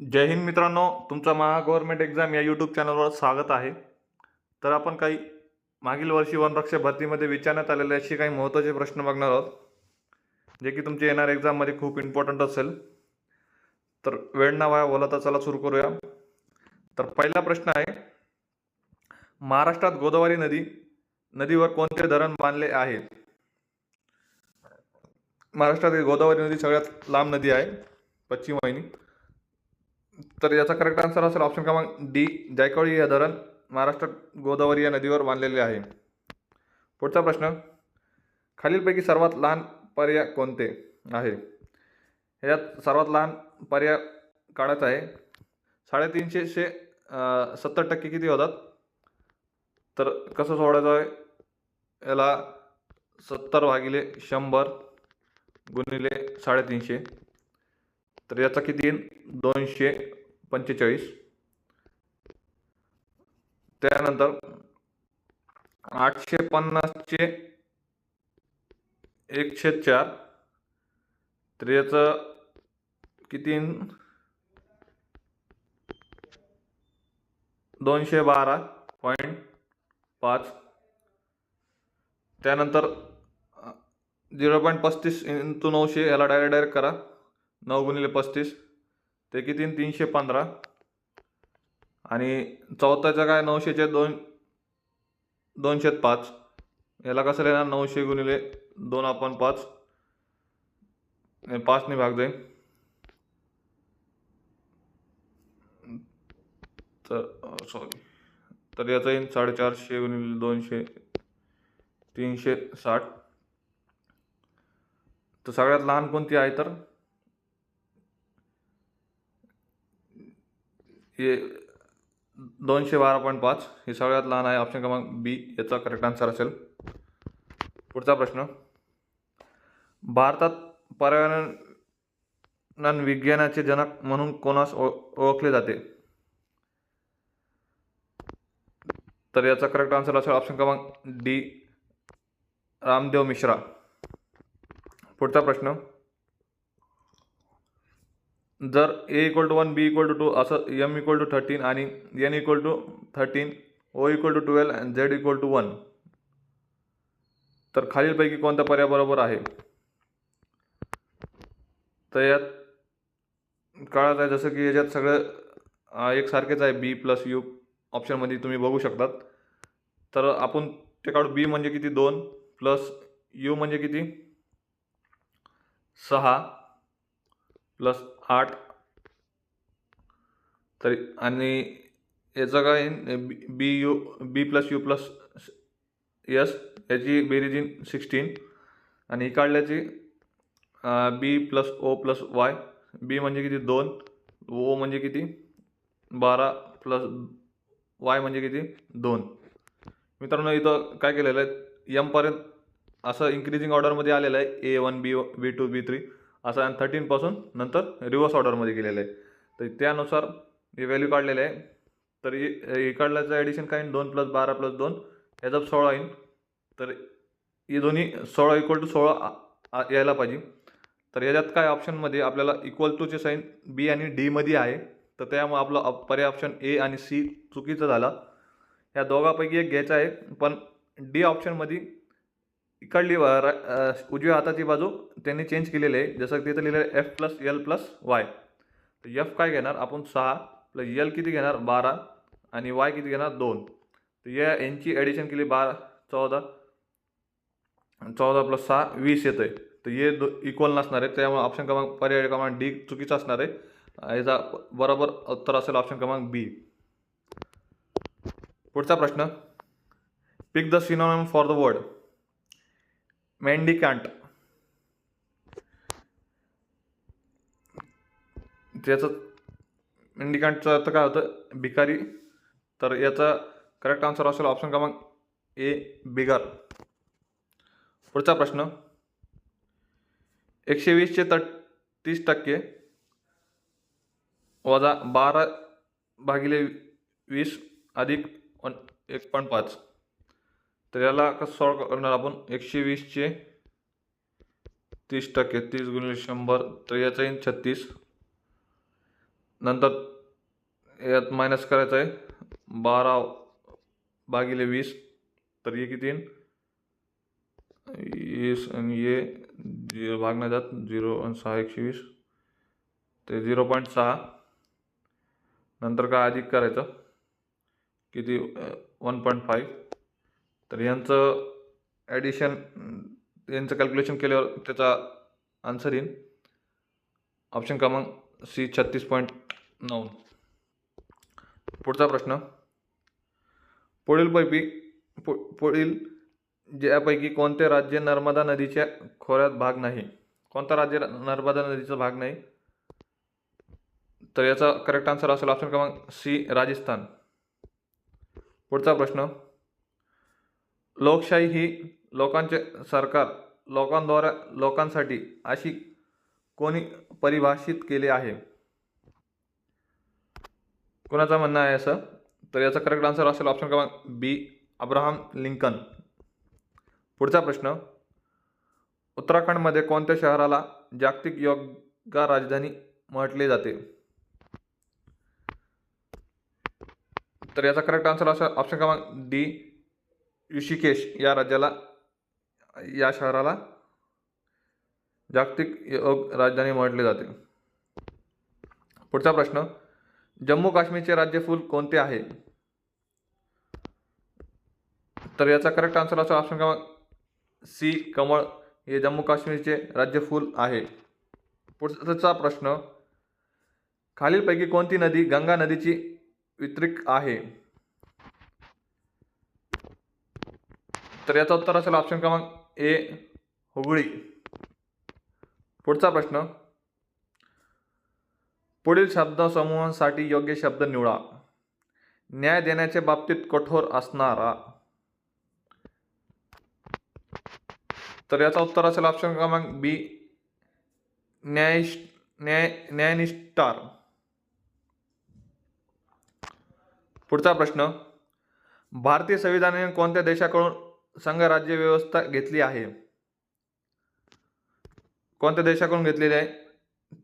जय हिंद मित्रांनो तुमचं महा गव्हर्नमेंट एक्झाम या यूट्यूब चॅनलवर स्वागत आहे. तर आपण काही मागील वर्षी वनरक्षक भरतीमध्ये विचारण्यात आलेले असे काही महत्त्वाचे प्रश्न बघणार आहोत जे की तुमचे येणाऱ्या एक्झाममध्ये खूप इम्पॉर्टंट असेल. तर वेळ ना वाया बोला चला सुरू करूया. तर पहिला प्रश्न आहे महाराष्ट्रात गोदावरी नदी नदीवर कोणते धरण बांधले आहे? महाराष्ट्रातील गोदावरी नदी सगळ्यात लांब नदी आहे पश्चिम वाहिनी. तर याचा करेक्ट आन्सर असेल ऑप्शन क्रमांक डी जायकवाडी हे धरण महाराष्ट्रात गोदावरी या नदीवर बांधलेले आहे. पुढचा प्रश्न खालीलपैकी सर्वात लहान पर्याय कोणते आहे? यात सर्वात लहान पर्याय काढायचा आहे. साडेतीनशे शे सत्तर टक्के किती होतात? तर कसं सोडायचं आहे? याला सत्तर भागिले शंभर गुणिले साडेतीनशे. तर याचा किती येईल दोनशे पंचेचाळीस. त्यानंतर आठशे पन्नासचे एकशे चार. तर याचं किती दोनशे बारा पॉईंट पाच. त्यानंतर झिरो पॉईंट पस्तीस इंटू नऊशे याला डायरेक्ट डायरेक्ट करा. नऊ गुणिले पस्तीस. ते किती? तीनशे पंधरा. आणि चौथाचा काय? नऊशेचे दोन दोनशे पाच. याला कसं लिहिणार? नऊशे गुणिले दोन आपण पाच. पाचने भाग जाईल तर सॉरी तर याचं येईल साडेचारशे गुणिले दोनशे तीनशे साठ. तर सगळ्यात लहान कोणती आहे तर? हे दोनशे बारा पॉईंट पाच. हे सगळ्यात लहान आहे. ऑप्शन क्रमांक बी याचा करेक्ट आन्सर असेल. पुढचा प्रश्न. भारतात पर्यावरण विज्ञानाचे जनक म्हणून कोणास ओळखले जाते? तर याचा करेक्ट आन्सर असेल ऑप्शन क्रमांक डी रामदेव मिश्रा. पुढचा प्रश्न. जर A equal to one B equal to two असं एम इक्वल टू थर्टीन आणि N equal to thirteen O equal to twelve and Z equal to one तर खालीलपैकी कोणता पर्याय बरोबर आहे? तर यात कळत आहे जसं की याच्यात सगळं एकसारखेच आहे बी प्लस यू ऑप्शनमध्ये तुम्ही बघू शकतात. तर आपण ते काढू बी म्हणजे किती? दोन. प्लस यू म्हणजे किती? सहा. प्लस आठ तरी आणि याचं काय येईन? B B U B plus U plus S याची बेरीज येईन सिक्स्टीन. आणि काढल्याची B plus O plus Y. B म्हणजे किती? दोन. ओ म्हणजे किती? बारा प्लस वाय म्हणजे किती? दोन. मित्रांनो इथं काय केलेलं आहे? यमपर्यंत असं इन्क्रीजिंग ऑर्डरमध्ये आलेलं आहे. A one B B two B three असं आणि थर्टीनपासून नंतर रिवर्स ऑर्डरमध्ये गेलेलं आहे. तर त्यानुसार हे व्हॅल्यू काढलेलं आहे. तर इकडल्याचं ॲडिशन काय? येईल? दोन प्लस बारा प्लस दोन याचा सोळा येईल तर हे दोन्ही सोळा इक्वल टू सोळा आ- यायला पाहिजे. तर याच्यात काय ऑप्शनमध्ये आपल्याला इक्वल टूचे साईन बी आणि डीमध्ये आहे. तर त्यामुळे आपलं पर्याय ऑप्शन ए आणि सी चुकीचं झाला. या दोघापैकी एक घ्यायचा आहे. पण डी ऑप्शनमध्ये इकडली उजव्या हाताची बाजू त्यांनी चेंज केलेली आहे. जसं तिथं लिहिलं आहे F plus L plus Y तर एफ काय घेणार? आपण सहा प्लस एल किती घेणार? बारा. आणि वाय किती घेणार? दोन. तर या यांची ॲडिशन केली बारा चौदा. चौदा प्लस सहा वीस येतं आहे तर हे दो इक्वल नसणार आहे. त्यामुळे ऑप्शन क्रमांक पर्याय क्रमांक डी चुकीचा असणार आहे. याचा बरोबर उत्तर असेल ऑप्शन क्रमांक बी पुढचा प्रश्न. Pick the synonym for the word mendicant त्याचं मेंडिकॅन्टचा अर्थ काय होतं? भिकारी. तर याचा करेक्ट आन्सर असेल ऑप्शन क्रमांक ए बिगर. पुढचा प्रश्न. एकशे वीसचे तर तीस टक्के वजा बारा भागिले वीस अधिक एक पॉईंट पाच. तर याला कसं सॉल्व करणार आपण? एकशे वीसचे तीस टक्के तीस गुणिले शंभर तर याचा येईल छत्तीस. नंतर यात मायनस करायचं आहे बारा भागिले वीस तर हे किती येईल वीस आणि ये झिरो भागण्यात जात झिरो आणि सहा एकशे वीस. ते झिरो पॉईंट सहा. नंतर काय अधिक करायचं? किती? वन पॉईंट फाईव्ह तर यांचं ॲडिशन यांचं कॅल्क्युलेशन केल्यावर त्याचा आन्सर येईल ऑप्शन क्रमांक सी छत्तीस पॉईंट नऊ. पुढचा प्रश्न. पुढीलपैकी पु पुढील ज्यापैकी कोणते राज्य नर्मदा नदीच्या खोऱ्यात भाग नाही? कोणता राज्य नर्मदा नदीचा भाग नाही? तर याचा करेक्ट आन्सर असेल ऑप्शन क्रमांक सी राजस्थान. पुढचा प्रश्न. लोकशाही ही लोकांचे सरकार लोकांद्वारे लोकांसाठी अशी कोणी परिभाषित केले आहे? कोणाचं म्हणणं आहे असं? तर याचा करेक्ट आन्सर असेल ऑप्शन क्रमांक बी अब्राहम लिंकन. पुढचा प्रश्न उत्तराखंडमध्ये कोणत्या शहराला जागतिक योगा राजधानी म्हटले जाते? तर याचा करेक्ट आन्सर असेल ऑप्शन क्रमांक डी ऋषिकेश या राज्याला या शहराला जागतिक योग राजधानी म्हटले जाते. पुढचा प्रश्न जम्मू काश्मीरचे राज्यफूल कोणते आहे? तर याचा करेक्ट आन्सर असा ऑप्शन क्रमांक सी कमळ हे जम्मू काश्मीरचे राज्यफूल आहे. पुढचा प्रश्न खालीलपैकी कोणती नदी गंगा नदीची वितरिक आहे? तर याचं उत्तर असेल ऑप्शन क्रमांक ए हुगळी पुढचा प्रश्न. पुढील शब्दसमूहांसाठी योग्य शब्द निवडा. न्याय देण्याच्या बाबतीत कठोर असणारा. तर याचा उत्तर असेल ऑप्शन क्रमांक बी न्याय न्याय न्यायनिष्ठार. पुढचा प्रश्न. भारतीय संविधानाने कोणत्या देशाकडून संघराज्य व्यवस्था घेतली आहे. कोणत्या देशाकडून घेतलेली आहे?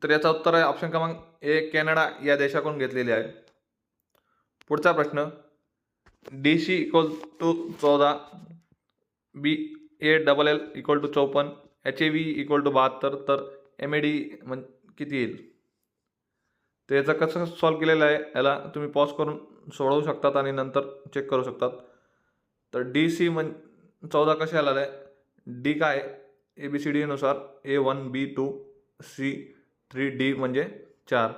तर याचा उत्तर आहे ऑप्शन क्रमांक ए कॅनडा या देशाकडून घेतलेली आहे. पुढचा प्रश्न डी सी इक्वल टू चौदा B A double L equal to चौपन्न H A V equal to बहात्तर तर एम ए डी म्हण किती येईल? तर याचं कसं सॉल्व केलेलं आहे याला तुम्ही पॉज करून सोडवू शकतात आणि नंतर चेक करू शकतात. तर डी सी म्हण चौदा कसे आला आहे? डी काय? A B C डीनुसार A one B two C three D म्हणजे चार.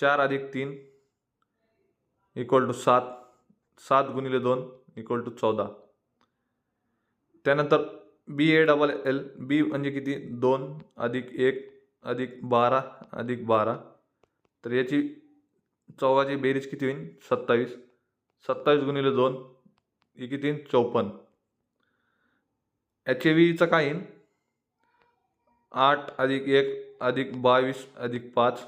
चार अधिक तीन इक्वल टू सात. सात गुणिले दोन इक्वल टू चौदा. त्यानंतर बी ए डबल एल बी म्हणजे किती? दोन अधिक एक अधिक बारा अधिक बारा. तर याची चौघाची बेरीज किती होईल? सत्तावीस. सत्तावीस गुणिले दोन एक किती? चौपन्न. एच ए व्हीचं काय येईल आठ अधिक एक अधिक बावीस अधिक पाच.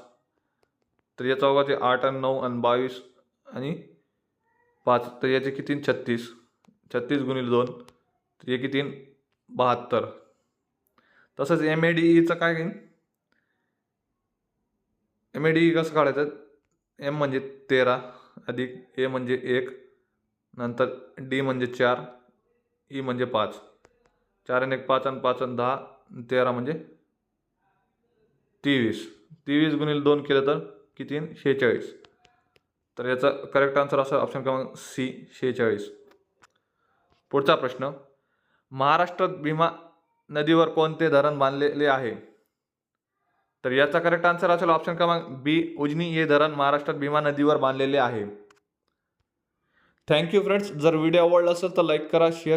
तर या चौघाचे आठ आणि नऊ आणि बावीस आणि पाच. तर याचे किती छत्तीस. छत्तीस गुणिले दोन. तर हे किती बहात्तर. तसंच एम ए डी ईचं काय घेईन एम ए डी ई कसं काढायचं? एम म्हणजे तेरा अधिक ए म्हणजे एक नंतर डी म्हणजे चार ई म्हणजे पाच. चार आणि एक पाच आणि पाच आणि दहा तेरा म्हणजे तेवीस. तेवीस गुणिले दोन केलं तर किती शेहेचाळीस. तर याचा करेक्ट आन्सर असा ऑप्शन क्रमांक सी शेहेचाळीस. पुढचा प्रश्न महाराष्ट्रात भीमा नदीवर कोणते धरण बांधलेले आहे? तर याचा करेक्ट आन्सर असेल ऑप्शन क्रमांक बी उजनी. हे धरण महाराष्ट्रात भीमा नदीवर बांधलेले आहे. थँक्यू फ्रेंड्स जर व्हिडिओ आवडला असेल तर लाईक करा शेअर